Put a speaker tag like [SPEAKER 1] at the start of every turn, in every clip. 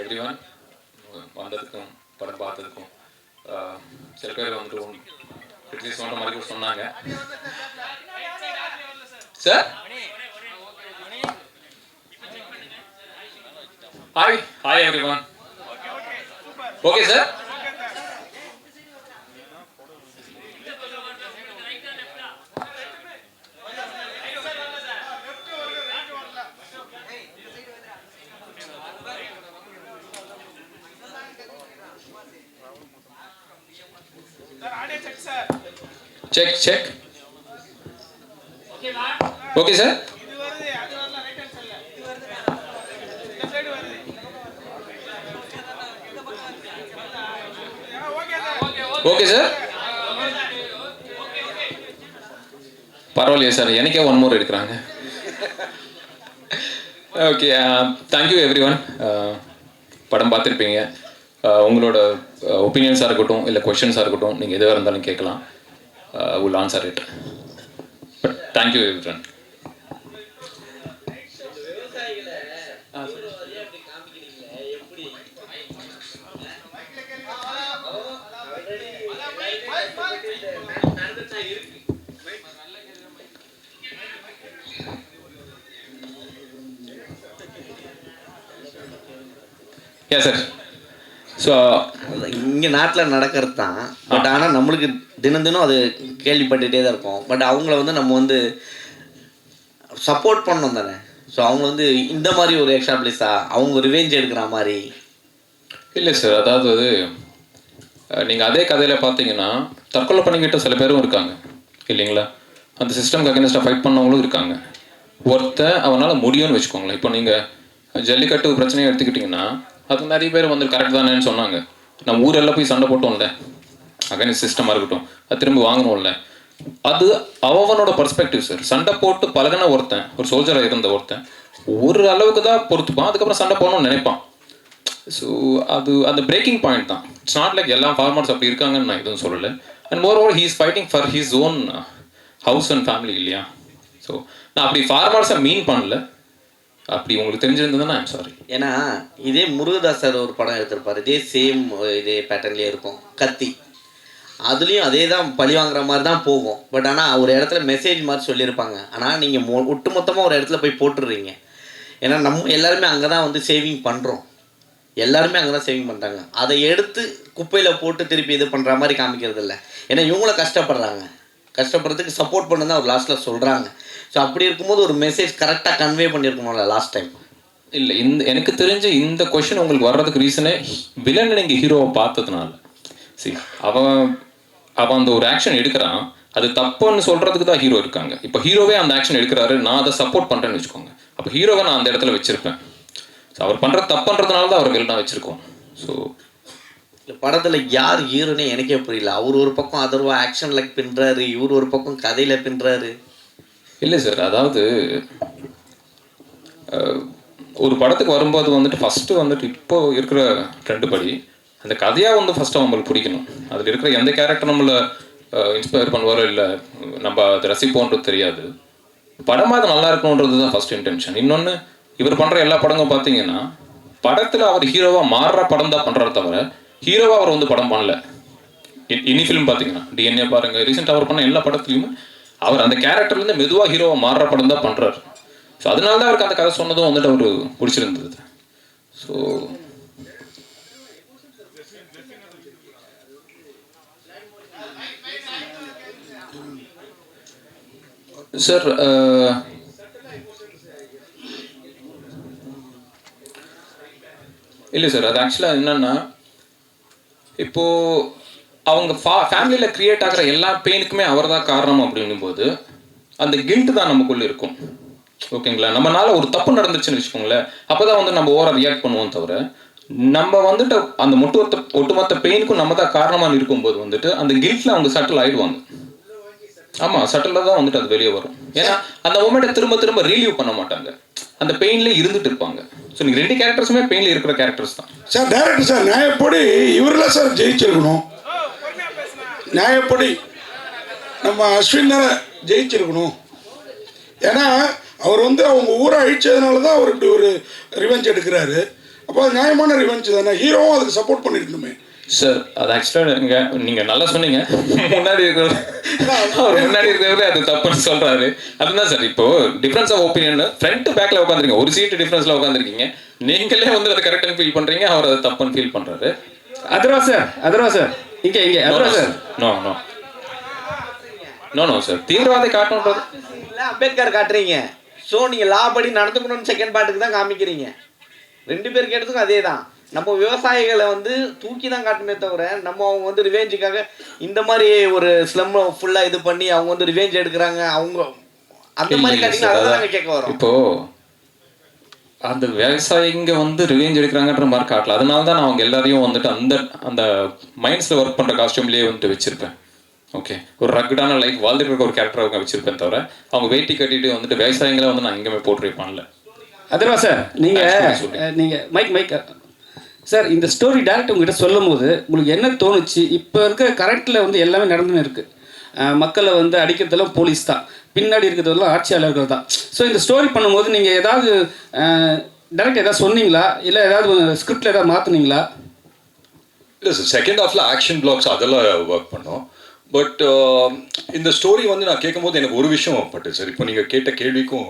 [SPEAKER 1] Every one வந்ததுக்கும் படம் பார்த்ததுக்கும் சில பேர் வந்துட்டு மாதிரி கூட சொன்னாங்க. Sir hi hi everyone okay sir check check okay sir okay sir பரவாயில்லையே சார் எனக்கே ஒன் மோர் எடுக்கிறாங்க. ஓகே தேங்க்யூ எவ்ரி ஒன் படம் பார்த்துருப்பீங்க. Uh, உங்களோட uh, ஒப்பீனியன்ஸாக இருக்கட்டும் இல்லை கொஷின்ஸாக இருக்கட்டும் நீங்கள் எதுவாக இருந்தாலும் கேட்கலாம். Will answer it but thank you everyone yeah sir so
[SPEAKER 2] இங்கே நாட்டில் நடக்கிறது தான். பட் ஆனால் நம்மளுக்கு தினம் தினம் அது கேள்விப்பட்டுகிட்டே தான் இருக்கோம். பட் அவங்கள வந்து நம்ம வந்து சப்போர்ட் பண்ணோம் தானே. ஸோ அவங்க வந்து இந்த மாதிரி ஒரு எக்ஸாம்பிளிஸா அவங்க ரிவெஞ்ச் எடுக்கிற மாதிரி.
[SPEAKER 1] இல்லை சார் அதாவது நீங்கள் அதே கதையில் பார்த்தீங்கன்னா தற்கொலை பண்ணிக்கிட்ட சில பேரும் இருக்காங்க. இல்லைங்களா? அந்த சிஸ்டம்க்கு அகேன்ஸ்டாக ஃபைட் பண்ணவங்களும் இருக்காங்க. ஒருத்தன் அவனால் முடியும்னு வச்சுக்கோங்களேன். இப்போ நீங்கள் ஜல்லிக்கட்டு பிரச்சனையை எடுத்துக்கிட்டிங்கன்னா அது நிறைய பேர் வந்து கரெக்ட் தானேன்னு சொன்னாங்க. நம்ம ஊரெல்லாம் போய் சண்டை போட்டோம்ல. அகைன்ஸ்ட் சிஸ்டமாக இருக்கட்டும். அது திரும்பி வாங்கணும்ல. அது அவனோட பர்ஸ்பெக்டிவ் சார் சண்டை போட்டு பழகின ஒருத்தன் ஒரு சோல்ஜராக இருந்த ஒருத்தன் ஒரு அளவுக்கு தான் பொறுத்துப்பான். அதுக்கப்புறம் சண்டை போடணும்னு நினைப்பான். ஸோ அது அந்த பிரேக்கிங் பாயிண்ட் தான். இட்ஸ் நாட் லைக் எல்லா ஃபார்மர்ஸ் அப்படி இருக்காங்கன்னு நான் எதுவும் சொல்லலை. And moreover he's fighting for his own house and family இல்லையா? ஸோ நான் அப்படி ஃபார்மர்ஸை மீன் பண்ணல. அப்படி உங்களுக்கு தெரிஞ்சிருந்ததுன்னா ஐம் சாரி
[SPEAKER 2] ஏன்னா இதே முருகதாஸ் சார் ஒரு படம் எடுத்திருப்பாரு. இதே சேம் இதே பேட்டர்ன்லேயே இருக்கும். கத்தி. அதுலேயும் அதே தான் பழி வாங்குற மாதிரி தான் போகும். பட் ஆனால் ஒரு இடத்துல மெசேஜ் மாதிரி சொல்லியிருப்பாங்க. ஆனால் நீங்கள் மொ ஒட்டுமொத்தமாக ஒரு இடத்துல போய் போட்டுடுறீங்க. ஏன்னா நம்ம எல்லாருமே அங்கே தான் வந்து சேவிங் பண்ணுறோம் எல்லாருமே அங்கே தான் சேவிங் பண்ணுறாங்க அதை எடுத்து குப்பையில் போட்டு திருப்பி இது பண்ணுற மாதிரி காமிக்கிறது இல்லை ஏன்னா இவங்களும் கஷ்டப்படுறாங்க. கஷ்டப்படுறதுக்கு சப்போர்ட் பண்ணு தான் ஒரு லாஸ்ட்டில் சொல்கிறாங்க ஸோ அப்படி இருக்கும்போது ஒரு மெசேஜ் கரெக்டாக கன்வே பண்ணியிருக்கணும்ல லாஸ்ட் டைம்
[SPEAKER 1] இல்லை இந்த எனக்கு தெரிஞ்ச இந்த கொஷின் உங்களுக்கு வர்றதுக்கு ரீசனே வில்லன் நீங்கள் ஹீரோவை பார்த்ததுனால. சரி அவன் அவன் அந்த ஒரு ஆக்ஷன் எடுக்கிறான். அது தப்புன்னு சொல்றதுக்கு தான் ஹீரோ இருக்காங்க. இப்போ ஹீரோவே அந்த ஆக்ஷன் எடுக்கிறாரு நான் அதை சப்போர்ட் பண்ணுறேன்னு வச்சுக்கோங்க. அப்போ ஹீரோவை நான் அந்த இடத்துல வச்சிருப்பேன். ஸோ அவர் பண்ணுற தப்புன்றதுனால தான் அவர் வில்லனாக வச்சுருக்கோம். ஸோ
[SPEAKER 2] படத்தில் யார் ஹீரோனே எனக்கே புரியல. அவர் ஒரு பக்கம் அதர்வா ஆக்ஷனில் பின்னுறாரு இவர் ஒரு பக்கம் கதையில் பின்னுறாரு
[SPEAKER 1] இல்லை சார் அதாவது ஒரு படத்துக்கு வரும்போது வந்துட்டு ஃபஸ்ட்டு வந்துட்டு இப்போ இருக்கிற ட்ரெண்டு படி அந்த கதையாக வந்து ஃபஸ்ட்டு அவங்களுக்கு பிடிக்கணும். அதில் இருக்கிற எந்த கேரக்டர் நம்மளை இன்ஸ்பயர் பண்ணுவாரோ இல்லை நம்ம அதை ரசிப்போன்றது தெரியாது. படமாக அது நல்லா இருக்கணுன்றது தான் ஃபஸ்ட் இன்டென்ஷன் இன்னொன்று இவர் பண்ணுற எல்லா படங்களும் பார்த்தீங்கன்னா படத்தில் அவர் ஹீரோவாக மாறுற படம் தான் பண்ணுறாரு தவிர ஹீரோவாக அவர் வந்து படம் பண்ணல. இனி ஃபிலிம் பார்த்தீங்கன்னா டிஎன்ஏ பாருங்க. ரீசெண்டாக அவர் பண்ண எல்லா படத்துலையுமே அவர் அந்த கேரக்டர்லேருந்து மெதுவாக ஹீரோவாக மாறுற படம் தான் பண்ணுறாரு ஸோ அதனால தான் அவருக்கு அந்த கதை சொன்னதும் வந்துட்டு அவர் பிடிச்சிருந்தது. ஸோ சார் இல்லை சார் அது ஆக்சுவலாக என்னன்னா இப்போ அவங்க ஃபா ஃபேமிலியில் கிரியேட் ஆகிற எல்லா பெயினுக்குமே அவர் தான் காரணம் அப்படிங்கும்போது அந்த கில்ட் தான் நமக்குள்ள இருக்கும். ஓகேங்களா? நம்மனால ஒரு தப்பு நடந்துச்சுன்னு வச்சுக்கோங்களேன். அப்போ தான் வந்து நம்ம ஓவராக ரியாக்ட் பண்ணுவோம் தவிர நம்ம வந்துட்டு அந்த ஒட்டுமொத்த ஒட்டுமொத்த பெயினுக்கும் நம்ம தான் காரணமாக இருக்கும்போது வந்துட்டு அந்த கில்ட்டில் அவங்க சட்டில் ஆயிடுவாங்க. ஆமாம் சட்டில் தான் வந்துட்டு அது வெளியே வரும். ஏன்னா அந்த மூமெண்ட்டை திரும்ப திரும்ப ரீலீவ் பண்ண மாட்டாங்க. அந்த பெயின்ல இருந்துட்டு இருப்பாங்க. ஸோ நீங்கள் ரெண்டு கேரக்டர்ஸுமே பெயினில் இருக்கிற கேரக்டர்ஸ் தான்.
[SPEAKER 3] சார் டேரக்டர் சார் நியாயப்படி இவரெல்லாம் சார் ஜெயிச்சிருக்கணும். நியாயப்படி நம்ம அஸ்வின் தானே ஜெயிச்சிருக்கணும். ஏன்னா அவர் வந்து அவங்க ஊரை அழிச்சதுனால தான் அவர் இப்படி ஒரு ரிவெஞ்ச் எடுக்கிறாரு. அப்போ அது நியாயமான ரிவெஞ்ச் தானே? ஹீரோவும் அதுக்கு சப்போர்ட் பண்ணியிருக்கணுமே
[SPEAKER 1] சார் அது ஆக்சுவலாக நீங்கள் நீங்கள் நல்லா சொன்னீங்க. முன்னாடி இருக்கிறவர் அவர் முன்னாடி இருக்கிறவரே அது தப்புன்னு சொல்கிறாரு அதுதான் சார் இப்போ டிஃப்ரென்ஸ் ஆஃப் ஒப்பீனியன் ஃப்ரண்ட் பேக்கில் உட்காந்துருக்கீங்க ஒரு சீட்டு டிஃப்ரென்ஸில் உட்காந்துருக்கீங்க நீங்களே வந்து அதை கரெக்டாக ஃபீல் பண்ணுறீங்க அவர் அதை தப்புன்னு ஃபீல் பண்ணுறாரு
[SPEAKER 4] அதர்வா சார் அதர்வா சார். இங்க இங்க Atharva sir.
[SPEAKER 1] No no no no sir தீவிரவாதி காட்டணுன்றது.
[SPEAKER 2] இல்லை அம்பேத்கர் காட்டுறீங்க. ஸோ நீங்கள் லா படி நடந்துக்கணும்னு செகண்ட் பார்ட்டுக்கு தான் காமிக்கிறீங்க. ரெண்டு பேருக்கு எடுத்துக்கும் அதே தான் நம்ம விவசாயிகளை வந்து தூக்கி தான் காட்டுமே தவிர நம்ம அவங்க வந்து ரிவேஞ்சுக்காக இந்த மாதிரி ஒரு ஸ்லம் ஃபுல்லாக இது பண்ணி அவங்க வந்து ரிவேஞ்ச் எடுக்கிறாங்க. அவங்க அந்த மாதிரி காட்டிங்கன்னா. நாங்கள் கேட்க வரோம்.
[SPEAKER 1] இப்போ அந்த விவசாயிங்க வந்து ரிவேஞ்ச் எடுக்கிறாங்கன்ற மாதிரி காட்டல. அதனால தான் நான் அவங்க எல்லாரையும் வந்துட்டு அந்த அந்த மைண்ட்ஸில் ஒர்க் பண்ணுற காஸ்டியூம்லேயே வந்துட்டு வச்சிருப்பேன். ஓகே ஒரு ரக்கடான லைஃப் வாழ்ந்துட்டு இருக்க ஒரு கேரக்டர் அவங்க வச்சிருப்பேன் தவிர அவங்க வெயிட்டி கட்டிட்டு வந்துட்டு விவசாயிகளை வந்து நான் எங்கேயுமே போட்டு பண்ணல.
[SPEAKER 4] அதர்வா சார் நீங்க
[SPEAKER 1] Actually சொல்லு.
[SPEAKER 4] அஹ், நீங்க மைக் மைக் சார் இந்த ஸ்டோரி டேரக்ட் உங்ககிட்ட சொல்லும் போது உங்களுக்கு என்ன தோணுச்சு? இப்போ இருக்க கரண்ட்டில் வந்து எல்லாமே நடந்துன்னு இருக்கு. மக்களை வந்து அடிக்கிறதெல்லாம் போலீஸ் தான். பின்னாடி இருக்கிறதெல்லாம் ஆட்சியாளர்கள் தான். ஸோ இந்த ஸ்டோரி பண்ணும்போது நீங்கள் ஏதாவது டேரக்ட் ஏதாவது சொன்னீங்களா? இல்லை ஏதாவது ஸ்கிரிப்டில் ஏதாவது மாற்றுனீங்களா
[SPEAKER 5] இல்லை சார் செகண்ட் ஹாஃபில் ஆக்ஷன் பிளாக்ஸ் அதெல்லாம் ஒர்க் பண்ணோம். பட் இந்த ஸ்டோரி வந்து நான் கேட்கும்போது எனக்கு ஒரு விஷயம் பட்டு சார் இப்போ நீங்கள் கேட்ட கேள்விக்கும்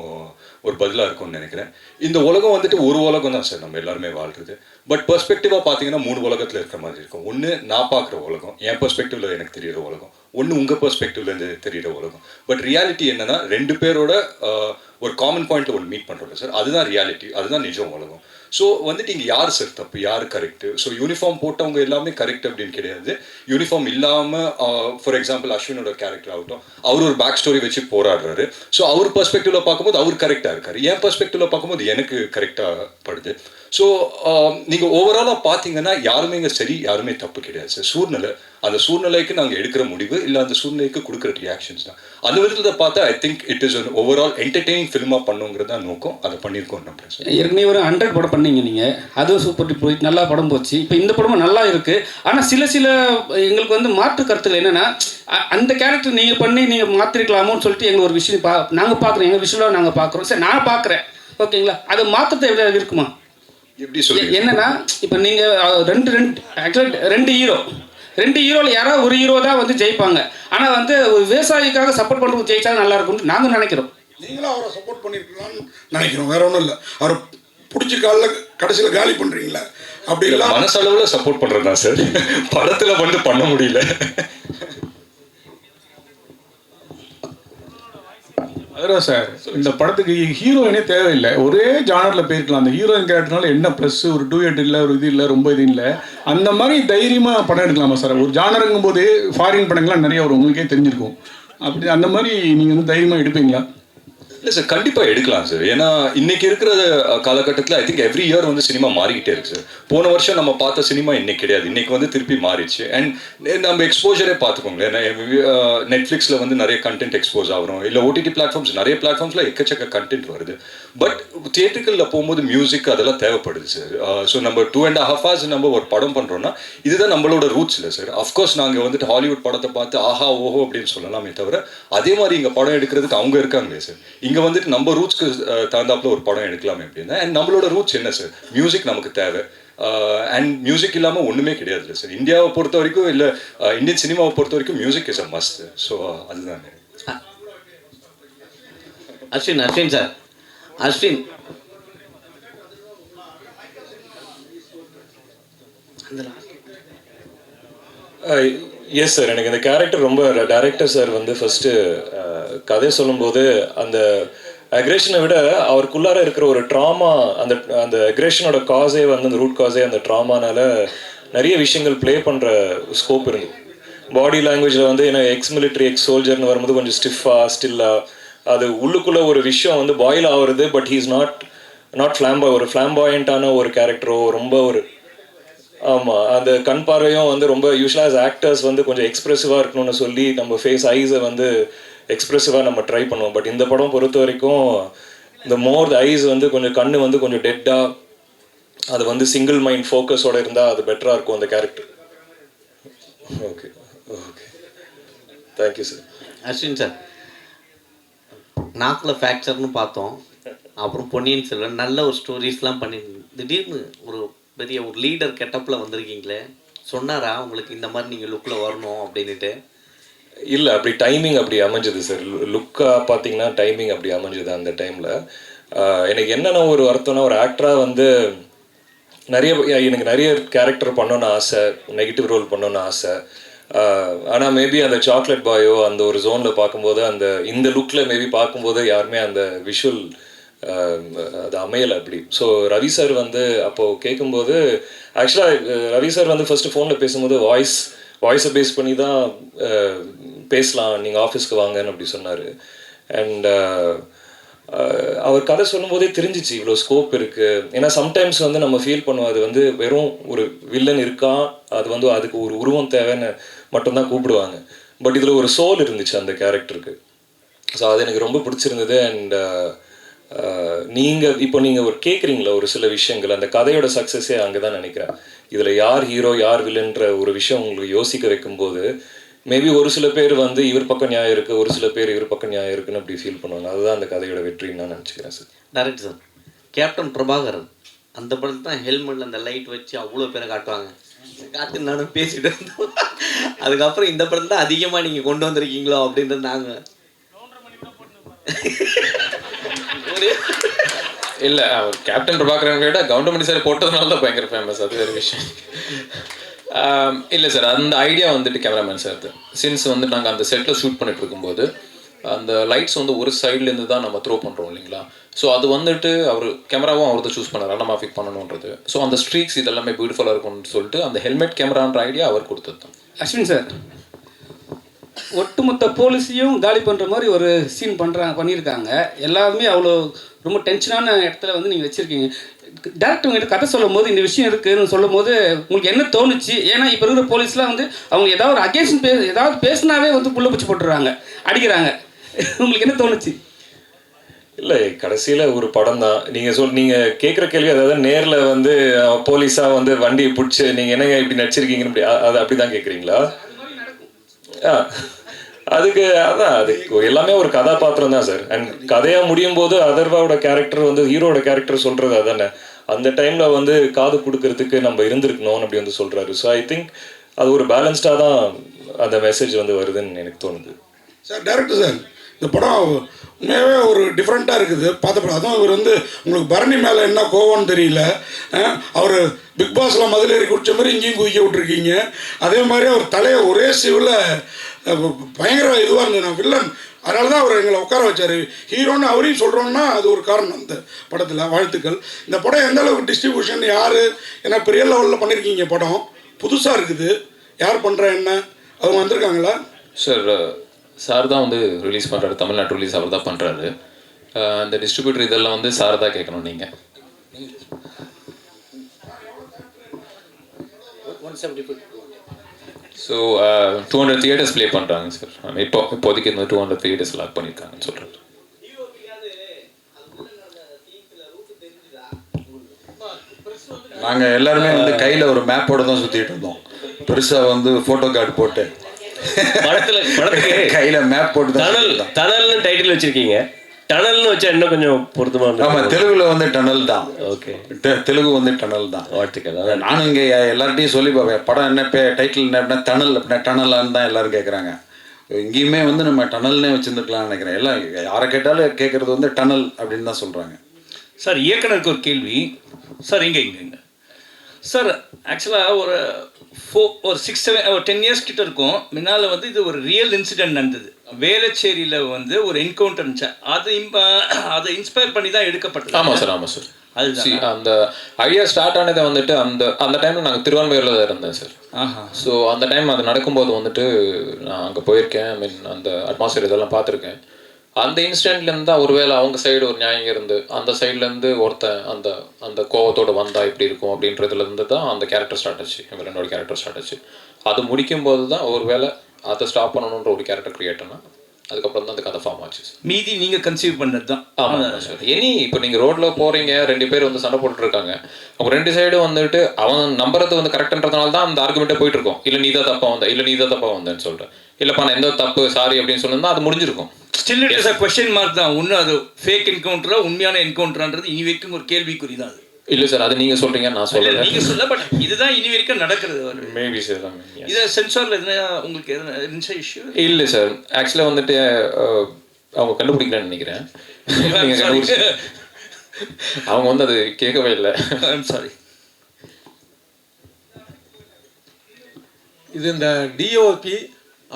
[SPEAKER 5] ஒரு பதிலாக இருக்கும்னு நினைக்கிறேன். இந்த உலகம் வந்துட்டு ஒரு உலகம் தான் சார் நம்ம எல்லாருமே வாழ்றது. பட் பெர்ஸ்பெக்டிவாக பார்த்தீங்கன்னா மூணு உலகத்தில் இருக்கிற மாதிரி இருக்கும். ஒன்று நான் பார்க்குற உலகம் என் பெர்ஸ்பெக்டிவ்ல எனக்கு தெரியிற உலகம். ஒன்று உங்கள் பெர்ஸ்பெக்டிவ்லேருந்து தெரியிற உலகம். பட் ரியாலிட்டி என்னன்னா ரெண்டு பேரோட ஒரு காமன் பாயிண்ட்ல ஒன்று மீட் பண்ணுறோம்ல சார். அதுதான் ரியாலிட்டி அதுதான் நிஜம் உலகம். ஸோ வந்துட்டு இங்கே யார் சார் தப்பு? யார் கரெக்ட் ஸோ யூனிஃபார்ம் போட்டவங்க எல்லாமே கரெக்ட் அப்படின்னு கிடையாது. யூனிஃபார்ம் இல்லாமல் ஃபார் எக்ஸாம்பிள் அஸ்வினோட கேரக்டர் ஆகட்டும். அவர் ஒரு பேக் ஸ்டோரி வச்சு போராடுறாரு. ஸோ அவர் பர்ஸ்பெக்டிவ்ல பார்க்கும்போது அவர் கரெக்டாக இருக்காரு. என் பர்ஸ்பெக்டிவ்ல பார்க்கும்போது எனக்கு கரெக்டாக படுது. ஸோ நீங்கள் ஓவராலாக பார்த்தீங்கன்னா யாருமே இங்கே சரி யாருமே தப்பு கிடையாது சார் சூழ்நிலை அந்த சூழ்நிலைக்கு நாங்கள் எடுக்கிற முடிவு இல்லை அந்த சூழ்நிலைக்கு கொடுக்குற ரியாக்ஷன்ஸ் தான். அந்த விதத்தில் பார்த்தா I think it is an overall entertaining ஃபில்மாக பண்ணுங்கிறது நோக்கம். அதை பண்ணியிருக்கோம் சார்
[SPEAKER 4] ஏற்கனவே ஒரு ஹண்ட்ரட் படம் பண்ணீங்க நீங்கள் அதுவும் சூப்பர் டூப் போய் நல்லா படம் போச்சு. இப்போ இந்த படமும் நல்லா இருக்கு. ஆனால் சில சில எங்களுக்கு வந்து மாற்று கருத்துக்கள் என்னன்னா அந்த கேரக்டர் நீங்கள் பண்ணி நீங்கள் மாற்றிருக்கலாமோன்னு சொல்லிட்டு எங்களுக்கு ஒரு விஷயம் பா நாங்கள் பார்க்குறோம் எங்கள் விஷயம் நாங்கள் பார்க்குறோம் சரி நான் பார்க்குறேன் ஓகேங்களா? அது மாற்றத்தை எதாவது இருக்குமா?
[SPEAKER 5] எப்படி சொல்றீங்க?
[SPEAKER 4] என்னன்னா இப்போ நீங்கள் ரெண்டு ரெண்டு ஆக்சுவலாக ரெண்டு ஹீரோ ரெண்டு ஹீரோவில் யாராவது ஒரு ஹீரோ தான் வந்து ஜெயிப்பாங்க. ஆனால் வந்து ஒரு விவசாயிக்காக சப்போர்ட் பண்ணுறது ஜெயிச்சா நல்லா இருக்கும்னு நாங்கள் நினைக்கிறோம்.
[SPEAKER 3] நீங்களும் அவரை சப்போர்ட் பண்ணியிருக்கலாம்னு நினைக்கிறோம். வேற ஒன்றும் இல்லை. அவரை பிடிச்சி காலில் கடைசியில் காலி பண்ணுறீங்களா அப்படி
[SPEAKER 5] இல்ல மனசளவுல சப்போர்ட் பண்றது தான் சார் படத்துல வந்து பண்ண முடியல.
[SPEAKER 6] அதுதான் சார் இந்த படத்துக்கு ஹீரோயினே தேவையில்லை. ஒரே ஜானரில் போயிருக்கலாம். அந்த ஹீரோயின் கேரக்டர்னால என்ன ப்ளஸ் ஒரு டூயட் இல்லை ஒரு இது இல்லை ரொம்ப இது இல்லை. அந்த மாதிரி தைரியமாக படம் எடுக்கலாமா சார் ஒரு ஜானருங்கும் போது ஃபாரின் படங்கள்லாம் நிறைய வரும். உங்களுக்கே தெரிஞ்சிருக்கும். அப்படி அந்த மாதிரி நீங்கள் வந்து தைரியமாக எடுப்பீங்களா?
[SPEAKER 5] இல்லை சார் கண்டிப்பாக எடுக்கலாம் சார் ஏன்னா இன்னைக்கு இருக்கிற காலகட்டத்தில் ஐ திங்க் எவ்ரி இயர் வந்து சினிமா மாறிக்கிட்டே இருக்கு சார் போன வருஷம் நம்ம பார்த்த சினிமா இன்னைக்கு கிடையாது. இன்னைக்கு வந்து திருப்பி மாறிடுச்சு. அண்ட் நம்ம எக்ஸ்போஜரே பார்த்துக்கோங்களேன். நெட்ஃப்ளிக்ஸில் வந்து நிறைய கண்டென்ட் எக்ஸ்போஸ் ஆகிறோம். இல்லை ஓடிடி பிளாட்ஃபார்ம்ஸ் நிறைய பிளாட்ஃபார்ம்ஸில் எக்கச்சக்க கண்டென்ட் வருது. பட் தியேட்டர்களில் போகும்போது மியூசிக் அதெல்லாம் தேவைப்படுது சார் ஸோ நம்ம டூ அண்ட் ஹாஃப் ஹவர்ஸ் நம்ம ஒரு படம் பண்ணுறோம்னா இதுதான் நம்மளோட ரூட்ஸ் இல்லை சார் அஃப்கோர்ஸ் நாங்கள் வந்துட்டு ஹாலிவுட் படத்தை பார்த்து ஆஹா ஓஹோ அப்படின்னு சொல்லலாமே தவிர அதே மாதிரி இங்கே படம் எடுக்கிறதுக்கு அவங்க இருக்காங்களே சார் இங்கே வந்துட்டு நம்ம ரூட்ஸ்க்கு தகுந்தாப்புல ஒரு படம் எடுக்கலாமே அப்படின்னா அண்ட் நம்மளோட ரூட்ஸ் என்ன சார் மியூசிக் நமக்கு தேவை. அண்ட் மியூசிக் இல்லாமல் ஒன்றுமே கிடையாது சார் இந்தியாவை பொறுத்த வரைக்கும் இல்லை இந்தியன் சினிமாவை பொறுத்த வரைக்கும் music is a must so அதுதான்.
[SPEAKER 2] Ashwin Ashwin sir Ashwin.
[SPEAKER 7] Yes sir எனக்கு இந்த கேரக்டர் ரொம்ப டேரக்டர் சார் வந்து ஃபஸ்ட்டு uh, கதை சொல்லும்போது அந்த அக்ரேஷனை விட அவருக்குள்ளார இருக்கிற ஒரு ட்ராமா அந்த அந்த அக்ரேஷனோட காஸே வந்து அந்த ரூட் காஸே அந்த ட்ராமானால நிறைய விஷயங்கள் ப்ளே பண்ணுற ஸ்கோப் இருந்தது. பாடி லாங்குவேஜில் வந்து ஏன்னா எக்ஸ் மிலிட்ரி எக்ஸ் சோல்ஜர்னு வரும்போது கொஞ்சம் ஸ்டிஃபாக ஸ்டில்லாக அது உள்ளுக்குள்ளே ஒரு விஷயம் வந்து பாயில் ஆகுறது பட் ஹீஸ் நாட் நாட் ஃப்ளாம்பாய் ஒரு ஃப்ளாம்பாயண்ட்டான ஒரு கேரக்டரோ ரொம்ப ஒரு ஆமாம் அந்த கண் பார்வையும் வந்து ரொம்ப யூஸ்வலாக ஆஸ் ஆக்டர்ஸ் வந்து கொஞ்சம் எக்ஸ்ப்ரெசிவாக இருக்கணும்னு சொல்லி நம்ம ஃபேஸ் ஐஸை வந்து எக்ஸ்ப்ரெசிவாக நம்ம ட்ரை பண்ணுவோம். பட் இந்த படம் பொறுத்த வரைக்கும் இந்த மோர் த ஐஸ் வந்து கொஞ்சம் கண்ணு வந்து கொஞ்சம் டெட்டாக அது வந்து சிங்கிள் மைண்ட் ஃபோக்கஸோட இருந்தால் அது பெட்டராக இருக்கும் அந்த character okay okay thank you sir
[SPEAKER 2] Ashwin sir நாக்கில் ஃப்ராக்சர்னு பார்த்தோம். அப்புறம் பொன்னியின் செல்வன் நல்ல ஒரு ஸ்டோரிஸ்லாம் பண்ணி திடீர்னு ஒரு பெரிய ஒரு லீடர் கெட்டப்பில் வந்திருக்கீங்களே? சொன்னாரா? உங்களுக்கு இந்த மாதிரி நீங்கள் லுக்கில் வரணும் அப்படின்னுட்டு.
[SPEAKER 7] இல்லை அப்படி டைமிங் அப்படி அமைஞ்சது சார் லுக்காக பார்த்தீங்கன்னா டைமிங் அப்படி அமைஞ்சது அந்த டைமில் எனக்கு என்னென்ன ஒரு வருத்தம்னா ஒரு ஆக்டராக வந்து நிறைய எனக்கு நிறைய கேரக்டர் பண்ணணும்னு ஆசை நெகட்டிவ் ரோல் பண்ணணும்னு ஆசை. ஆனால் மேபி அந்த சாக்லேட் பாயோ அந்த ஒரு ஜோனில் பார்க்கும்போது அந்த இந்த லுக்கில் மேபி பார்க்கும்போது யாருமே அந்த விஷுவல் Um, அது அமையலை அப்படி. ஸோ ரவி சார் வந்து அப்போது கேட்கும்போது ஆக்சுவலாக ரவி uh, சார் வந்து ஃபஸ்ட்டு ஃபோனில் பேசும்போது வாய்ஸ் வாய்ஸை பேஸ் பண்ணி தான் uh, பேசலாம் நீங்கள் ஆஃபீஸ்க்கு வாங்கன்னு அப்படி சொன்னார். அண்ட் uh, அவர் கதை சொல்லும்போதே தெரிஞ்சிச்சு இவ்வளோ ஸ்கோப் இருக்குது ஏன்னா சம்டைம்ஸ் வந்து நம்ம ஃபீல் பண்ணுவோம் அது வந்து வெறும் ஒரு வில்லன் இருக்கா அது வந்து அதுக்கு ஒரு உருவம் தேவைன்னு மட்டும்தான் கூப்பிடுவாங்க. பட் இதில் ஒரு சோல் இருந்துச்சு அந்த கேரக்டருக்கு ஸோ அது எனக்கு ரொம்ப பிடிச்சிருந்தது அண்ட் நீங்கள் இப்போ நீங்கள் ஒரு கேட்குறீங்களா ஒரு சில விஷயங்கள் அந்த கதையோட சக்ஸஸே அங்கே தான் நினைக்கிறேன். இதில் யார் ஹீரோ யார் வில்லன்ற ஒரு விஷயம் உங்களுக்கு யோசிக்க வைக்கும்போது மேபி ஒரு சில பேர் வந்து இவர் பக்கம் நியாயம் இருக்குது ஒரு சில பேர் இவர் பக்கம் நியாயம் இருக்குன்னு அப்படி ஃபீல் பண்ணுவாங்க. அதுதான் அந்த கதையோட வெற்றின்னு நான் நினச்சிக்கிறேன் sir
[SPEAKER 2] direct sir captain Prabhakaran அந்த படத்துல தான் ஹெல்மெட்டில் அந்த லைட் வச்சு அவ்வளோ பேரை காட்டுவாங்க. காட்டு நானும் பேசிட்டு இருந்தோம். அதுக்கப்புறம் இந்த படத்தில் தான் அதிகமாக நீங்கள் கொண்டு வந்திருக்கீங்களோ அப்படின்றது நாங்கள்
[SPEAKER 1] இல்லை அவர் கேப்டன் பிரபாகரன் விட கவுண்டமணி சார் போட்டதுனால தான் பயங்கர ஃபேமஸ் அது வேறு விஷயம். இல்லை சார் அந்த ஐடியா வந்துட்டு கேமராமேன் சார் சின்ஸ் வந்து நாங்கள் அந்த செட்டில் ஷூட் பண்ணிட்டு இருக்கும்போது அந்த லைட்ஸ் வந்து ஒரு சைட்லேருந்து தான் நம்ம த்ரோ பண்ணுறோம் இல்லைங்களா? ஸோ அது வந்துட்டு அவர் கேமராவும் அவர் தான் சூஸ் பண்ணார் நம்ம ஃபிட் பண்ணணுன்றது ஸோ அந்த ஸ்ட்ரீக்ஸ் இதெல்லாமே பியூட்டிஃபுல்லாக இருக்கும்னு சொல்லிட்டு அந்த ஹெல்மெட் கேமரான்ற ஐடியா அவர் கொடுத்தது. தான்
[SPEAKER 4] அஸ்வின் சார் ஒட்டுமொத்த போலீஸையும் காலி பண்ணுற மாதிரி ஒரு சீன் பண்ணுறாங்க பண்ணியிருக்காங்க. எல்லாருமே அவ்வளோ ரொம்ப டென்ஷனான இடத்துல வந்து நீங்கள் வச்சுருக்கீங்க. டேரக்டர் உங்ககிட்ட கதை சொல்லும் போது இந்த விஷயம் இருக்குதுன்னு சொல்லும் போது உங்களுக்கு என்ன தோணுச்சு? ஏன்னா இப்போ இருக்கிற போலீஸ்லாம் வந்து அவங்க ஏதாவது ஒரு அகேஷன் பே ஏதாவது பேசினாவே வந்து புள்ள பிடிச்சி போட்டுறாங்க. அடிக்கிறாங்க. உங்களுக்கு என்ன தோணுச்சு?
[SPEAKER 7] இல்லை கடைசியில் ஒரு படம் தான். நீங்கள் சொல் நீங்கள் கேட்குற கேள்வி அதாவது நேரில் வந்து போலீஸாக வந்து வண்டியை பிடிச்சி நீங்கள் என்னங்க இப்படி நடிச்சிருக்கீங்கன்னு அதை அது அப்படி தான் கேட்குறீங்களா? அதுக்கு அதான் அது எல்லாமே ஒரு கதாபாத்திரம் தான் சார் அண்ட் கதையாக முடியும் போது அதர்வாவோட கேரக்டர் வந்து ஹீரோட கேரக்டர் சொல்கிறது அதானே? அந்த டைமில் வந்து காது கொடுக்கறதுக்கு நம்ம இருந்திருக்கணும்னு அப்படி வந்து சொல்கிறாரு ஸோ ஐ திங்க் அது ஒரு பேலன்ஸ்டாக தான் அந்த மெசேஜ் வந்து வருதுன்னு எனக்கு தோணுது.
[SPEAKER 3] சார் டேரக்டர் சார் இந்த படம் உண்மையாகவே ஒரு டிஃப்ரெண்ட்டாக இருக்குது. பார்த்த அதுவும் இவர் வந்து உங்களுக்கு பரணி மேலே என்ன கோவம்னு தெரியல. அவர் பிக் பாஸில் மதுளேறி குடித்த மாதிரி இங்கேயும் குதிக்க விட்ருக்கீங்க அதே மாதிரி அவர் தலையை ஒரே சிவில் பயங்கர இதுவாக இருந்தது. நான் வில்லன் அதனால தான் அவர் எங்களை உட்கார வச்சார். ஹீரோன்னு அவரையும் சொல்கிறோன்னா அது ஒரு காரணம் அந்த படத்தில் வாழ்த்துக்கள். இந்த படம் எந்த அளவுக்கு டிஸ்ட்ரிபியூஷன் யார் ஏன்னா பெரிய லெவலில் பண்ணியிருக்கீங்க படம். புதுசாக இருக்குது. யார் பண்ணுற என்ன? அவங்க வந்திருக்காங்களா?
[SPEAKER 1] சார் சார் தான் வந்து ரிலீஸ் பண்ணுறாரு தமிழ்நாட்டு ரிலீஸ் அவர் தான் பண்ணுறாரு அந்த டிஸ்ட்ரிபியூட்டர் இதெல்லாம் வந்து சார் தான் கேட்கணும் நீங்கள் so two hundred theatres play பண்ணுறாங்க சார் இப்போ இப்போதைக்கு இந்த டூ ஹண்ட்ரட் தியேட்டர்ஸ் லாக் பண்ணியிருக்காங்கன்னு சொல்கிறாரு
[SPEAKER 8] நாங்கள் எல்லாருமே வந்து கையில் ஒரு மேப்போட தான் சுற்றிட்டு இருந்தோம். பெருசாக வந்து ஃபோட்டோ கார்டு போட்டு.
[SPEAKER 9] படத்துல படத்துக்கு
[SPEAKER 8] கையில் மேப் போட்டு
[SPEAKER 9] டனல். டனல்னு டைட்டில் வச்சிருக்கீங்க. டனல்னு வச்சா இன்னும் கொஞ்சம் பொருத்தமா இருக்கும்
[SPEAKER 8] தெலுங்குல வந்து டனல் தான்.
[SPEAKER 9] ஓகே
[SPEAKER 8] தெலுங்கு வந்து டனல் தான்.
[SPEAKER 9] வாழ்த்துக்கள்.
[SPEAKER 8] நானும் இங்கே எல்லார்ட்டையும் சொல்லி பார்ப்பேன் படம் என்ன பே டைட்டில் என்ன அப்படின்னா டனல் அப்படின்னா டனலான்னு தான் எல்லாரும் கேட்குறாங்க இங்கேயுமே வந்து நம்ம டனல்னே வச்சுருந்துருக்கலாம்னு நினைக்கிறேன். எல்லாம் யாரை கேட்டாலும் கேட்குறது வந்து டனல் அப்படின்னு தான் சொல்கிறாங்க
[SPEAKER 10] சார் இயக்குனருக்கு ஒரு கேள்வி. சார் இங்கே இங்கே இங்கே. சார் ஆக்சுவலாக ஒரு ஃபோ ஒரு சிக்ஸ் செவன் ஒரு டென் இயர்ஸ் கிட்ட இருக்கும். முன்னால் வந்து இது ஒரு ரியல் இன்சிடென்ட் நடந்தது. வேளச்சேரியில் வந்து ஒரு என்கவுண்டர் இருந்துச்சு அது இம்ப அதை இன்ஸ்பயர் பண்ணி தான் எடுக்கப்பட்டது
[SPEAKER 1] ஆமாம் சார் ஆமாம் சார். See, அந்த ஐடியா ஸ்டார்ட் ஆனதை வந்துட்டு அந்த அந்த டைமில் நாங்கள் திருவான்மையூரில் தான் இருந்தேன் சார் ஸோ அந்த டைம் அது நடக்கும்போது வந்துட்டு நான் அங்கே போயிருக்கேன். ஐ மீன் அந்த அட்மாஸ்பியர் இதெல்லாம் பார்த்துருக்கேன். அந்த இன்சிடென்ட்லேருந்து தான் ஒருவேளை அவங்க சைடு ஒரு நியாயம் இருந்து அந்த சைட்லேருந்து ஒருத்தன் அந்த அந்த கோவத்தோட வந்தா இப்படி இருக்கும் அப்படின்றதுலேருந்து தான் அந்த கேரக்டர் ஸ்டார்ட் ஆச்சு. என் ரெண்டோட கேரக்டர் ஸ்டார்ட் ஆச்சு. அது முடிக்கும் போது தான் ஒருவேளை அதை ஸ்டாப் பண்ணணுன்ற ஒரு கேரக்டர் கிரியேட் பண்ணா அதுக்கப்புறம் தான் அந்த கதை ஃபார்ம் ஆச்சு.
[SPEAKER 10] மீதி நீங்கள் கன்சீவ் பண்ணது தான்.
[SPEAKER 1] ஆமாம் சார். எனி இப்போ நீங்கள் ரோட்டில் போகிறீங்க ரெண்டு பேர் வந்து சண்டை போட்டுட்டு இருக்காங்க அவங்க ரெண்டு சைடும் வந்துட்டு அவன் நம்புறது வந்து கரெக்ட்ன்றதுனால தான் அந்த ஆர்குமெண்ட்டே போயிட்டு இருக்கோம். இல்லை நீ தான் தப்பா வந்த இல்லை நீ தான் தப்பா வந்தேன்னு சொல்கிறேன் இல்லைப்பா நான் எந்த தப்பு சாரி அப்படின்னு சொல்லியிருந்தா அது முடிஞ்சிருக்கும்.
[SPEAKER 10] Still it is a question mark தான். ஒன்று அது ஃபேக் என்கவுண்டரா உண்மையான என்கவுண்டரான்றது இனி வரைக்கும் ஒரு கேள்விக்குறி தான் அது.
[SPEAKER 1] இல்லை சார் அது நீங்கள் சொல்கிறீங்க நான் சொல்லலை.
[SPEAKER 10] நீங்க சொல்ல பட் இதுதான் இனி வரைக்கும் நடக்கிறது
[SPEAKER 1] மேபி சார்
[SPEAKER 10] இதை சென்சார்ல எதுனா உங்களுக்கு எதுனா இருந்துச்சா இஷ்யூ
[SPEAKER 1] இல்லை சார் ஆக்சுவலாக வந்துட்டு அவங்க கண்டுபிடிக்கலன்னு நினைக்கிறேன். நீங்க அவங்க வந்து அது கேட்கவே இல்லை.
[SPEAKER 10] ஐம் சாரி
[SPEAKER 11] இது இந்த டிஓபி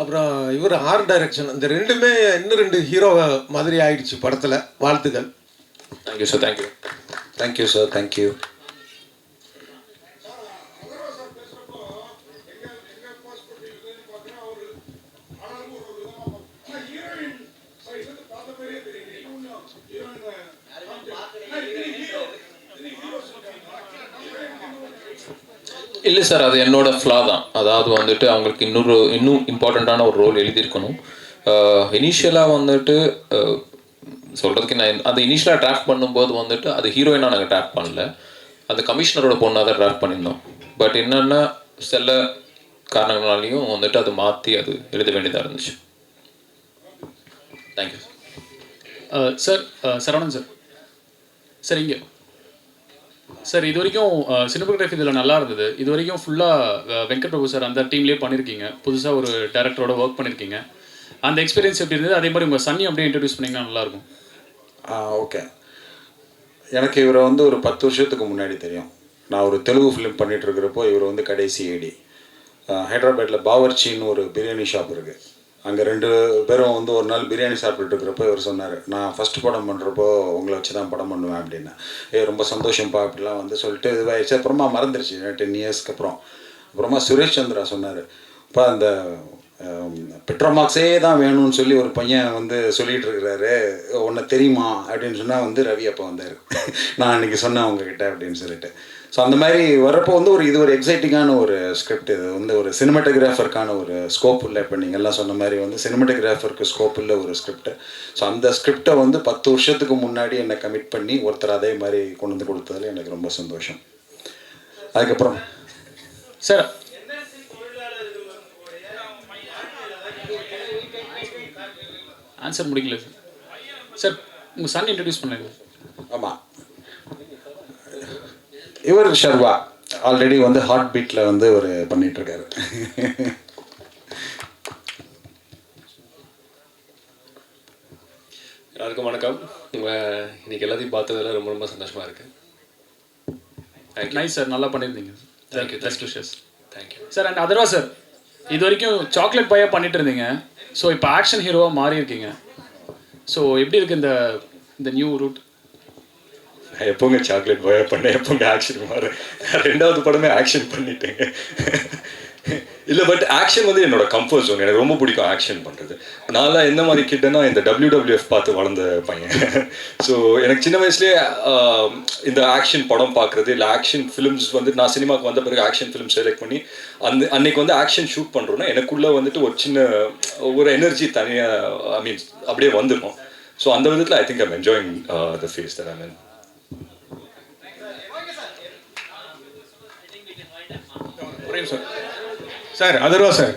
[SPEAKER 11] அப்புறம் இவர் ஆர்ட் டைரக்ஷன் இந்த ரெண்டுமே இன்னும் ரெண்டு ஹீரோ மாதிரி ஆயிடுச்சு படத்தில். வாழ்த்துக்கள்.
[SPEAKER 1] Thank you sir thank you
[SPEAKER 8] thank you sir thank you
[SPEAKER 1] sir அது என்னோட ஃப்ளா தான். அதாவது வந்துட்டு அவங்களுக்கு இன்னொரு இன்னும் இம்பார்ட்டண்ட்டான ஒரு ரோல் எழுதியிருக்கணும். இனிஷியலாக வந்துட்டு சொல்கிறதுக்கு நான் அந்த இனிஷியலாக டிராஃப்ட் பண்ணும்போது வந்துட்டு அது ஹீரோயினாக நாங்கள் டிராஃப்ட் பண்ணல. அந்த கமிஷனரோட பொண்ணாக தான் டிராஃப்ட் பண்ணியிருந்தோம். பட் என்னென்னா சில காரணங்களாலையும் வந்துட்டு அது மாற்றி அது எழுத வேண்டியதாக இருந்துச்சு. Thank you
[SPEAKER 12] sir Saravanan sir sir sir இது வரைக்கும் சினிமோகிராஃபி இதில் நல்லா இருந்தது. இது வரைக்கும் ஃபுல்லாக வெங்கட் பிரபு சார் அந்த டீம்லேயே பண்ணியிருக்கீங்க புதுசாக ஒரு டேரக்டரோட ஒர்க் பண்ணியிருக்கீங்க அந்த எக்ஸ்பீரியன்ஸ் எப்படி இருந்தது? அதே மாதிரி உங்கள் சன்னி அப்படியே இன்ட்ரடியூஸ் பண்ணிங்கன்னா நல்லாயிருக்கும்
[SPEAKER 8] ஓகே எனக்கு இவரை வந்து ஒரு பத்து வருஷத்துக்கு முன்னாடி தெரியும். நான் ஒரு தெலுங்கு ஃபிலிம் பண்ணிகிட்டு இருக்கிறப்போ இவர் வந்து கடைசி ஏடி ஹைதராபாத்தில் பாவர்ச்சின்னு ஒரு பிரியாணி ஷாப் இருக்குது அங்கே ரெண்டு பேரும் வந்து ஒரு நாள் பிரியாணி சாப்பிட்டுட்டு இருக்கிறப்போ இவர் சொன்னார் நான் ஃபஸ்ட் படம் பண்ணுறப்போ உங்களை வச்சு தான் படம் பண்ணுவேன் அப்படின்னு. ஏ ரொம்ப சந்தோஷம்ப்பா அப்படிலாம் வந்து சொல்லிட்டு இதுவாகிடுச்சு அப்புறமா மறந்துருச்சு. டென் இயர்ஸ்க்கு அப்புறம். அப்புறமா சுரேஷ் சந்திரா சொன்னார் இப்போ அந்த பெட்ரோமாக்ஸே தான் வேணும்னு சொல்லி ஒரு பையன் வந்து சொல்லிகிட்டு இருக்கிறாரு. உன்னை தெரியுமா? அப்படின்னு சொன்னால் வந்து ரவி அப்போ வந்தார். நான் அன்றைக்கி சொன்னேன் அவங்கக்கிட்ட அப்படின்னு சொல்லிட்டு. ஸோ அந்த மாதிரி வர்றப்போ வந்து ஒரு இது ஒரு எக்ஸைட்டிங்கான ஒரு ஸ்கிரிப்ட் இது. வந்து ஒரு சினிமாட்டோகிராஃபருக்கான ஒரு ஸ்கோப் இல்லை இப்போ நீங்கள் எல்லாம் சொன்ன மாதிரி வந்து சினிமாட்டோகிராஃபருக்கு ஸ்கோப் இல்லை ஒரு ஸ்கிரிப்ட் ஸோ அந்த ஸ்கிரிப்டை வந்து பத்து வருஷத்துக்கு முன்னாடி என்னை கமிட் பண்ணி ஒருத்தர் அதே மாதிரி கொண்டு வந்து கொடுத்ததுல எனக்கு ரொம்ப சந்தோஷம். அதுக்கப்புறம்?
[SPEAKER 12] சார் ஆன்சர் முடிக்கல சார் சார் உங்கள் சன் இன்ட்ரடியூஸ் பண்ணுங்க.
[SPEAKER 8] ஆமாம் இவர் ஷர்வா. ஆல்ரெடி வந்து ஹார்ட் பீட்டில் வந்து ஒரு பண்ணிட்டு இருக்காரு
[SPEAKER 13] எல்லாருக்கும் வணக்கம். உங்கள் இன்னைக்கு எல்லாத்தையும் பார்த்ததுல ரொம்ப ரொம்ப சந்தோஷமா இருக்கு. தேங்க்யூ
[SPEAKER 12] நைஸ் சார் நல்லா பண்ணியிருந்தீங்க.
[SPEAKER 13] You,
[SPEAKER 12] best wishes
[SPEAKER 13] thank you
[SPEAKER 12] sir and Atharva sir இது வரைக்கும் சாக்லேட் பாயாக பண்ணிட்டு இருந்தீங்க ஸோ இப்போ ஆக்ஷன் ஹீரோவாக மாறி இருக்கீங்க ஸோ எப்படி இருக்கு இந்த இந்த நியூ ரூட்
[SPEAKER 5] நான் எப்போங்க சாக்லேட் பாயா பண்ணேன் எப்போங்க ஆக்ஷன் மாறு? ரெண்டாவது படமே ஆக்ஷன் பண்ணிட்டேங்க இல்லை பட் ஆக்ஷன் வந்து என்னோட கம்ஃபர்ட் ஜோன் எனக்கு ரொம்ப பிடிக்கும் ஆக்ஷன் பண்ணுறது நான்லாம் என்ன மாதிரி கிட்டேன்னா இந்த டபிள்யூ டபிள்யூஎஃப் பார்த்து வளர்ந்த பையன். ஸோ எனக்கு சின்ன வயசுலேயே இந்த ஆக்ஷன் படம் பார்க்குறது இல்லை ஆக்ஷன் ஃபிலிம்ஸ் வந்து நான் சினிமாவுக்கு வந்த பிறகு ஆக்ஷன் ஃபிலிம் செலக்ட் பண்ணி அந்த அன்னைக்கு வந்து ஆக்ஷன் ஷூட் பண்ணுறோன்னா எனக்குள்ளே வந்துட்டு ஒரு சின்ன ஒரு எனர்ஜி தனியாக ஐ மீன் அப்படியே வந்துடும் ஸோ அந்த விதத்தில் I think I'm enjoying the phase that I mean
[SPEAKER 6] ஒரே sir Atharva sir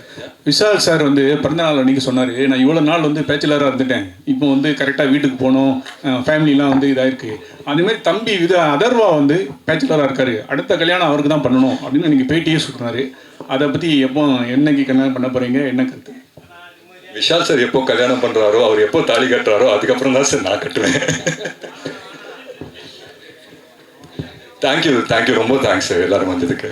[SPEAKER 6] Vishal sir வந்து பிறந்தநாள் அன்றைக்கி சொன்னார் நான் இவ்வளோ நாள் வந்து பேச்சுலராக இருந்துட்டேன். இப்போ வந்து கரெக்டாக வீட்டுக்கு போகணும் ஃபேமிலிலாம் வந்து இதாயிருக்கு. அதேமாதிரி தம்பி வித அதர்வா வந்து பேச்சுலராக இருக்கார். அடுத்த கல்யாணம் அவருக்கு தான் பண்ணணும் அப்படின்னு நீங்கள் பேட்டியே சொல்கிறாரு அதை பற்றி எப்போ என்னைக்கு கல்யாணம் பண்ண போகிறீங்க என்ன கருத்து?
[SPEAKER 5] விஷால் சார் எப்போ கல்யாணம் பண்ணுறாரோ அவர் எப்போ தாலி கட்டுறாரோ அதுக்கப்புறம் தான் சார் நான் கட்டுவேன். தேங்க்யூ தேங்க்யூ ரொம்ப தேங்க்ஸ் சார் எல்லாரும் வந்ததுக்கு.